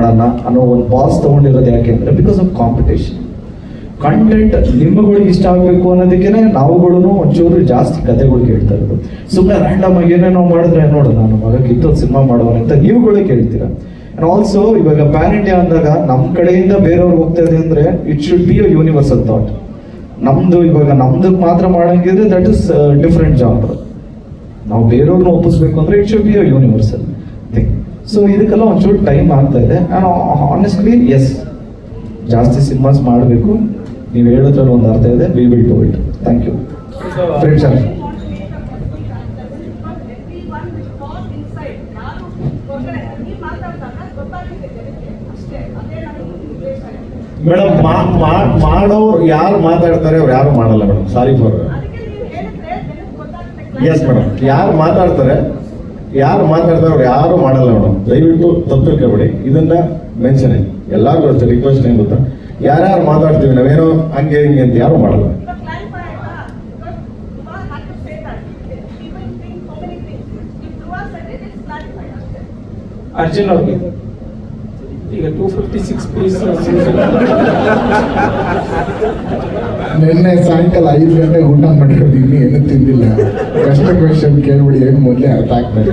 ಮಾಡೋಣ ಅನ್ನೋ ಒಂದು ಪಾಸ್ ತಗೊಂಡಿರೋದು ಯಾಕೆ ಅಂದ್ರೆ ಬಿಕಾಸ್ ಆಫ್ ಕಾಂಪಿಟೇಷನ್ ಕಂಟೆಂಟ್ ನಿಮ್ಮಗಳಿಗೆ ಇಷ್ಟ ಆಗಬೇಕು ಅನ್ನೋದಕ್ಕೆ ನಾವುಗಳು ಒಂಚೂರು ಜಾಸ್ತಿ ಕಥೆಗಳು ಕೇಳ್ತಾ ಇರೋದು. ಸುಮ್ಮನೆ ರ್ಯಾಂಡಮ್ ಆಗಿ ಏನೇನೋ ಮಾಡಿದ್ರೆ ನೋಡು, ನಾನು ಮಗ ಕಿತ್ತೋದು ಸಿನಿಮಾ ಮಾಡೋಣ ಅಂತ ನೀವುಗಳೇ ಕೇಳ್ತೀರಾ? ಅಂಡ್ ಆಲ್ಸೋ ಇವಾಗ ಪ್ಯಾನ್ ಇಂಡಿಯಾ ಅಂದಾಗ ನಮ್ಮ ಕಡೆಯಿಂದ ಬೇರೆಯವ್ರು ಹೋಗ್ತಾ ಇದೆ ಅಂದ್ರೆ it should be a universal thought ನಮ್ದು ಇವಾಗ ನಮ್ದು ಮಾತ್ರ ಮಾಡಂಗಿದ್ರೆ ದಟ್ ಇಸ್ ಡಿಫ್ರೆಂಟ್ ಜಾಬ್ ನಾವು ಬೇರೆಯವ್ರನ್ನ ಒಪ್ಪಿಸ್ಬೇಕು ಅಂದ್ರೆ it should be a universal so ಇದಕ್ಕೆಲ್ಲ ಒಂಚೂರು ಟೈಮ್ ಆಗ್ತಾ ಇದೆ. ಆನೆಸ್ಟ್ಲಿ ಎಸ್ ಜಾಸ್ತಿ ಸಿನಿಮಾಸ್ ಮಾಡಬೇಕು. ನೀವು ಹೇಳೋದ್ರಲ್ಲಿ ಒಂದು ಅರ್ಥ ಇದೆ. We will to it thank you friends madam ಮಾಡೋರು ಯಾರು ಮಾತಾಡ್ತಾರೆ ಅವ್ರು ಯಾರು ಮಾಡಲ್ಲ madam. Sorry for us madam ಯಾರು ಮಾತಾಡ್ತಾರೆ ಯಾರು ಮಾತಾಡ್ತಾರೆ ಅವ್ರು ಯಾರು ಮಾಡಲ್ಲ ಮೇಡಮ್ ದಯವಿಟ್ಟು ತಪ್ಪು ತಿಳ್ಕೊಬೇಡಿ. ಇದನ್ನ ಮೆನ್ಷನ್ ಎಲ್ಲರಿಗೂ ಅಷ್ಟೇ ರಿಕ್ವೆಸ್ಟ್ ಏನು ಗೊತ್ತಾ? ಯಾರ್ಯಾರು ಮಾತಾಡ್ತೀವಿ ನಾವೇನೋ ಹಂಗೆ ಹಿಂಗೆ ಅಂತ ಯಾರು ಮಾಡಲ್ಲ. ಅರ್ಜುನ್ ಅವ್ರಿಗೆ. ಈಗ ಟೂ ಫಿಫ್ಟಿ ಸಿಕ್ಸ್ ಪೀಸ್ ನಿನ್ನೆ ಸಾಯಂಕಾಲ ಐದು ಗಂಟೆ ಊಟ ಮಾಡ್ಕೊಂಡಿದ್ದೀನಿ ಏನು ತಿಂದಿಲ್ಲ. ಕಷ್ಟ ಕ್ವೆಶನ್ ಕೇಳ್ಬಿಡಿ, ಏನು ಮೊದಲೇ ಅರ್ಥ ಆಗ್ತದೆ